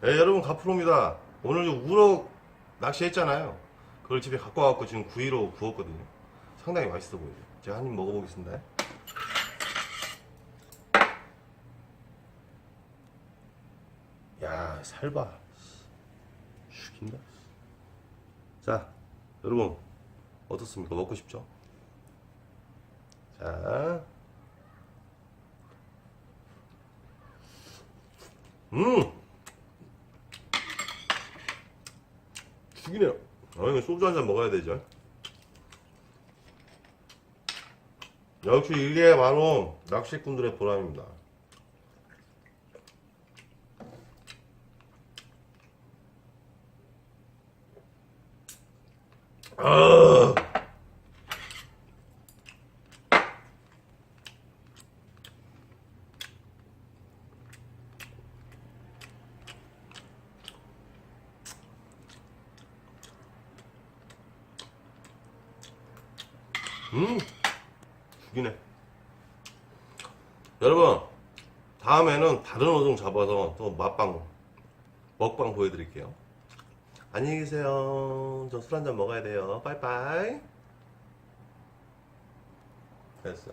네, 여러분 가프로입니다. 오늘 좀 우럭 낚시했잖아요. 그걸 집에 갖고 와갖고 지금 구이로 구웠거든요. 상당히 맛있어 보이죠. 제가 한 입 먹어보겠습니다. 야, 살봐. 죽인다. 자, 여러분 어떻습니까? 먹고 싶죠? 자, 음, 죽이네요. 아, 이거 소주 한 잔 먹어야 되죠. 역시 이게 바로 낚시꾼들의 보람입니다. 아. 음, 죽이네. 여러분, 다음에는 다른 어종 잡아서 또 맛방, 먹방 보여드릴게요. 안녕히 계세요. 저 술 한잔 먹어야 돼요. 빠이빠이. 됐어.